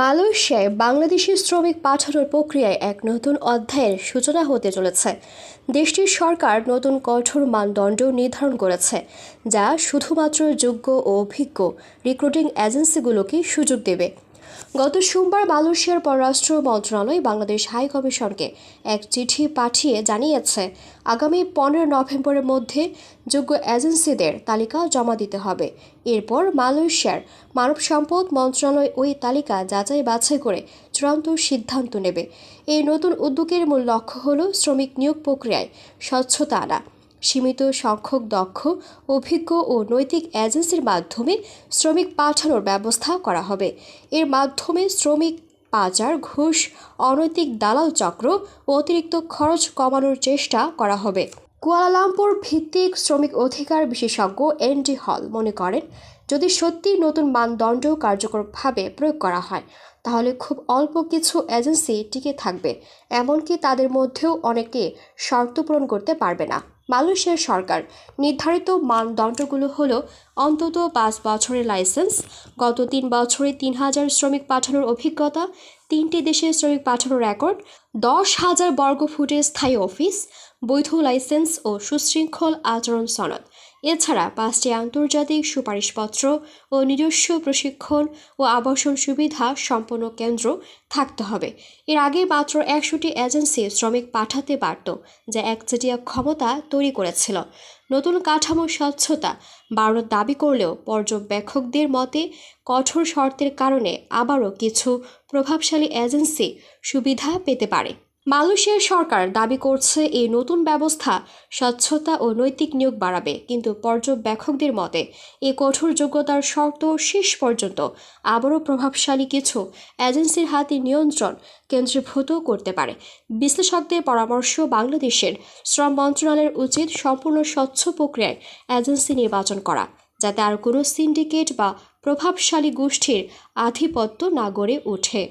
মালয়েশিয়ায় বাংলাদেশি শ্রমিক পাঠানোর প্রক্রিয়ায় এক নতুন অধ্যায়ের সূচনা হতে চলেছে। দেশটির সরকার নতুন কঠোর মানদণ্ড নির্ধারণ করেছে, যা শুধুমাত্র যোগ্য ও অভিজ্ঞ রিক্রুটিং এজেন্সিগুলোকে সুযোগ দেবে। গত সোমবার মালয়েশিয়ার পররাষ্ট্র মন্ত্রণালয় বাংলাদেশ হাই কমিশনকে এক চিঠি পাঠিয়ে জানিয়েছে, আগামী পনেরো নভেম্বরের মধ্যে যোগ্য এজেন্সিদের তালিকা জমা দিতে হবে। এরপর মালয়েশিয়ার মানব সম্পদ মন্ত্রণালয় ওই তালিকা যাচাই বাছাই করে চূড়ান্ত সিদ্ধান্ত নেবে। এই নতুন উদ্যোগের মূল লক্ষ্য হল শ্রমিক নিয়োগ প্রক্রিয়ায় স্বচ্ছতা আনা। সীমিত সংখ্যক দক্ষ, অভিজ্ঞ ও নৈতিক এজেন্সির মাধ্যমে শ্রমিক পাঠানোর ব্যবস্থা করা হবে। এর মাধ্যমে শ্রমিক পাচার, ঘুষ, অনৈতিক দালাল চক্র, অতিরিক্ত খরচ কমানোর চেষ্টা করা হবে। কুয়ালালামপুর ভিত্তিক শ্রমিক অধিকার বিশেষজ্ঞ এনডি হল মনে করেন যদি সত্যি নতুন মানদণ্ড কার্যকরভাবে প্রয়োগ করা হয়, তাহলে খুব অল্প কিছু এজেন্সি টিকে থাকবে, এমনকি তাদের মধ্যেও অনেকে শর্ত পূরণ করতে পারবে না। মালয়েশিয়ার সরকার নির্ধারিত মানদণ্ডগুলো হল অন্তত পাঁচ বছরের লাইসেন্স, গত তিন বছরে তিন হাজার শ্রমিক পাঠানোর অভিজ্ঞতা, তিনটি দেশে শ্রমিক পাঠানোর রেকর্ড, দশ হাজার বর্গ ফুটের স্থায়ী অফিস, বৈধ লাইসেন্স ও সুশৃঙ্খল আচরণ সনদ। এছাড়া পাঁচটি আন্তর্জাতিক সুপারিশপত্র ও নিজস্ব প্রশিক্ষণ ও আবাসন সুবিধা সম্পন্ন কেন্দ্র থাকতে হবে। এর আগে মাত্র একশোটি এজেন্সি শ্রমিক পাঠাতে পারত, যা একচেটিয়া ক্ষমতা তৈরি করেছিল। নতুন কাঠামো স্বচ্ছতা বাড়ানোর দাবি করলেও পর্যবেক্ষকদের মতে, কঠোর শর্তের কারণে আবারও কিছু প্রভাবশালী এজেন্সি সুবিধা পেতে পারে। মালয়েশিয়ার সরকার দাবি করছে এই নতুন ব্যবস্থা স্বচ্ছতা ও নৈতিক নিয়োগ বাড়াবে, কিন্তু পর্যবেক্ষকদের মতে, এ কঠোর যোগ্যতার শর্ত শেষ পর্যন্ত আবারও প্রভাবশালী কিছু এজেন্সির হাতে নিয়ন্ত্রণ কেন্দ্রীভূত করতে পারে। বিশ্লেষকদের পরামর্শ, বাংলাদেশের শ্রম মন্ত্রণালয়ের উচিত সম্পূর্ণ স্বচ্ছ প্রক্রিয়ায় এজেন্সি নির্বাচন করা, যাতে আর কোনো সিন্ডিকেট বা প্রভাবশালী গোষ্ঠীর আধিপত্য না গড়ে ওঠে।